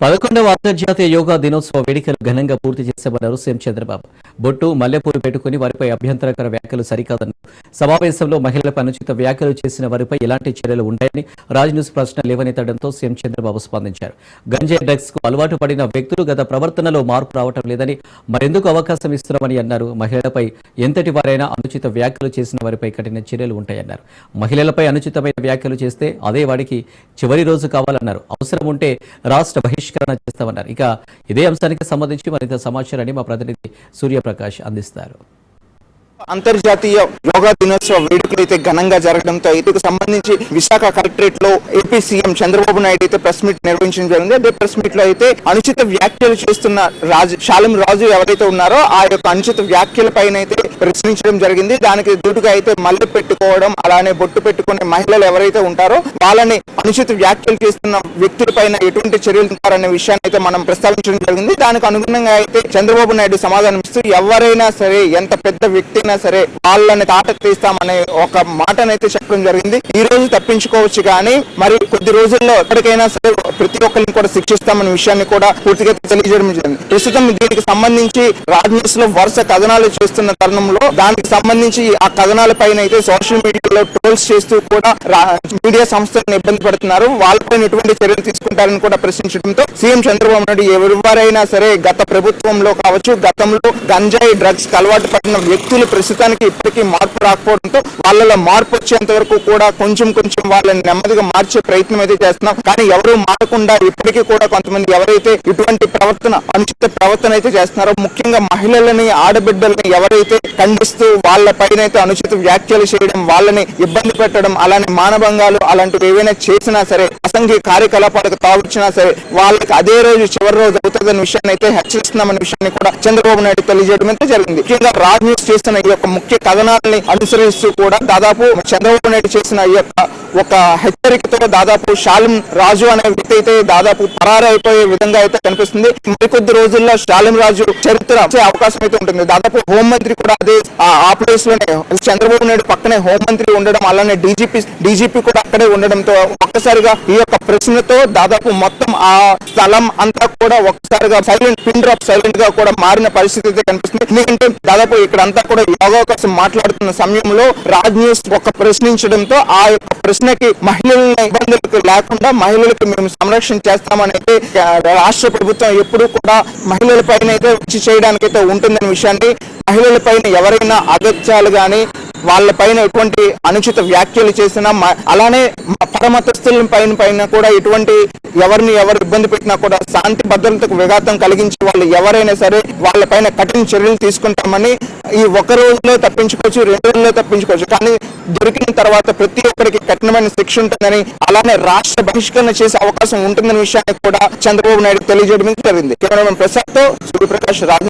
పదకొండవ అంతర్జాతీయ యోగా దినోత్సవ వేడుకలు ఘనంగా పూర్తి చేశామన్నారు సీఎం చంద్రబాబు. బొట్టు మల్లెపూలు పెట్టుకుని వారిపై అభ్యంతరకర వ్యాఖ్యలు సరికాదన్నారు. సమావేశంలో మహిళలపై అనుచిత వ్యాఖ్యలు చేసిన వారిపై ఎలాంటి చర్యలు ఉంటాయని రాజ్ న్యూస్ ప్రశ్న లేవనెత్తడంతో సీఎం చంద్రబాబు స్పందించారు. గంజాయి డ్రగ్స్కు అలవాటు పడిన వ్యక్తులు గత ప్రవర్తనలో మార్పు రావటం లేదని మరెందుకు అవకాశం ఇస్తున్నామని అన్నారు. మహిళలపై ఎంతటి వారైనా అనుచిత వ్యాఖ్యలు చేసిన వారిపై కఠిన చర్యలు ఉంటాయన్నారు. మహిళలపై అనుచితమైన వ్యాఖ్యలు చేస్తే అదే వాడికి చివరి రోజు కావాలన్నారు. అవసరం ఉంటే రాష్ట్ర బహిష్కరణ చేస్తామన్నారు. ఇక ఇదే అంశానికి సంబంధించి మరింత సమాచారాన్ని మా ప్రతినిధి సూర్య ప్రకాష్ అందిస్తారు. అంతర్జాతీయ యోగా దినోత్సవ వేడుకలు అయితే ఘనంగా జరగడంతో ఇందుకు సంబంధించి విశాఖ కలెక్టరేట్లో ఏపీ సీఎం చంద్రబాబు నాయుడు అయితే ప్రెస్ మీట్ నిర్వహించడం జరిగింది. అదే ప్రెస్ మీట్లో అయితే అనుచిత వ్యాఖ్యలు చేస్తున్న రాజు శాలం రాజు ఎవరైతే ఉన్నారో ఆ యొక్క అనుచిత వ్యాఖ్యల పైన అయితే ప్రశ్నించడం జరిగింది. దానికి దుటుగా అయితే మల్లె పెట్టుకోవడం అలానే బొట్టు పెట్టుకునే మహిళలు ఎవరైతే ఉంటారో వాళ్ళని అనుచిత వ్యాఖ్యలు చేస్తున్న వ్యక్తుల పైన ఎటువంటి చర్యలు ఉంటారనే విషయాన్ని అయితే మనం ప్రస్తావించడం జరిగింది. దానికి అనుగుణంగా అయితే చంద్రబాబు నాయుడు సమాధానం ఇస్తూ ఎవరైనా సరే ఎంత పెద్ద వ్యక్తి అయినా సరే వాళ్ళని తాట తీస్తామనే ఒక మాటనైతే చెప్పడం జరిగింది. ఈ రోజు తప్పించుకోవచ్చు కానీ మరి కొద్ది రోజుల్లో ఎక్కడికైనా సరే ప్రతి ఒక్కరిని కూడా శిక్షిస్తామనే విషయాన్ని కూడా పూర్తిగా తెలియజేయడం జరిగింది. ప్రస్తుతం దీనికి సంబంధించి రాజ్ న్యూస్లో వరుస కథనాలు చేస్తున్న తరుణంలో దానికి సంబంధించి ఆ కథనాల పైన అయితే సోషల్ మీడియాలో ట్రోల్స్ చేస్తూ కూడా మీడియా సంస్థలను ఇబ్బంది పడుతున్నారు. వాళ్ళపైన ఎటువంటి చర్యలు తీసుకుంటారని కూడా ప్రశ్నించడంతో సీఎం చంద్రబాబు నాయుడు ఎవరైనా సరే గత ప్రభుత్వంలో కావచ్చు గతంలో గంజాయి డ్రగ్స్ అలవాటు పడిన వ్యక్తులు ప్రస్తుతానికి ఇప్పటికీ మార్పు రాకపోవడంతో వాళ్ళలో మార్పు వచ్చేంత వరకు కూడా కొంచెం కొంచెం వాళ్ళని నెమ్మదిగా మార్చే ప్రయత్నం అయితే చేస్తున్నాం. కానీ ఎవరు మారకుండా ఇప్పటికీ కూడా కొంతమంది ఎవరైతే ఇటువంటి ప్రవర్తన అనుచిత ప్రవర్తన అయితే చేస్తున్నారో ముఖ్యంగా మహిళలని ఆడబిడ్డలని ఎవరైతే ఖండిస్తూ వాళ్ళ పైన అయితే అనుచిత వ్యాఖ్యలు చేయడం వాళ్ళని ఇబ్బంది పెట్టడం అలానే మానభంగాలు అలాంటివి ఏవైనా చేసినా సరే అసంఘిక కార్యకలాపాలకు తావచ్చినా సరే వాళ్ళకి అదే రోజు చివరి రోజు అవుతుందనే విషయాన్ని అయితే హెచ్చరిస్తున్నామనే విషయాన్ని కూడా చంద్రబాబు నాయుడు తెలియజేయడం అయితే జరిగింది. ముఖ్యంగా రాజ్ న్యూస్ చేస్తున్న ఈ యొక్క ముఖ్య కథనాలని అనుసరిస్తూ కూడా దాదాపు చంద్రబాబు నాయుడు చేసిన ఈ యొక్క ఒక హెచ్చరికతో దాదాపు శాలం రాజు అనే వ్యక్తి అయితే దాదాపు పరారైపోయే విధంగా అయితే కనిపిస్తుంది. మరికొద్ది రోజుల్లో శాలం రాజు చరిత్ర అవకాశం అయితే ఉంటుంది. దాదాపు హోంమంత్రి కూడా అదే ఆ ప్లేస్లోనే చంద్రబాబు నాయుడు పక్కనే హోంమంత్రి ఉండడం అలానే డీజీపీ డీజీపీ కూడా అక్కడే ఉండడంతో ఒక్కసారిగా ఈ యొక్క ప్రశ్నతో దాదాపు మొత్తం ఆ స్థలం అంతా కూడా ఒక్కసారిగా సైలెంట్ పిన్ డ్రాప్ సైలెంట్గా కూడా మారిన పరిస్థితి అయితే కనిపిస్తుంది. ఎందుకంటే దాదాపు ఇక్కడ అంతా కూడా యోగా కోసం మాట్లాడుతున్న సమయంలో రాజ్ న్యూస్ ఒక ప్రశ్నించడంతో ఆ యొక్క ప్రశ్నకి మహిళల ఇబ్బందులకు లేకుండా మహిళలకు మేము సంరక్షణ చేస్తామని రాష్ట్ర ప్రభుత్వం ఎప్పుడూ కూడా మహిళల పైన అయితే చేయడానికైతే ఉంటుందనే విషయాన్ని మహిళల పైన ఎవరైనా అగత్యాలు కానీ వాళ్ళ పైన ఎటువంటి అనుచిత వ్యాఖ్యలు చేసినా మ- అలానే పరమతస్థుల పైన పైన కూడా ఎటువంటి ఎవరిని ఎవరు ఇబ్బంది పెట్టినా కూడా శాంతి భద్రతకు విఘాతం కలిగించే వాళ్ళు ఎవరైనా సరే వాళ్ళ పైన కఠిన చర్యలు తీసుకుంటామని ఈ ఒక రోజులో తప్పించుకోవచ్చు రెండు రోజుల్లో తప్పించుకోవచ్చు. కానీ దొరికిన తర్వాత ప్రతి ఒక్కరికి కఠినమైన శిక్ష ఉంటుందని అలానే రాష్ట్ర బహిష్కరణ చేసే అవకాశం ఉంటుందనే విషయాన్ని కూడా చంద్రబాబు నాయుడు తెలియజేయడం జరిగింది. కెమెరామెన్ ప్రసాద్తో సూర్యప్రకాష్ రాజు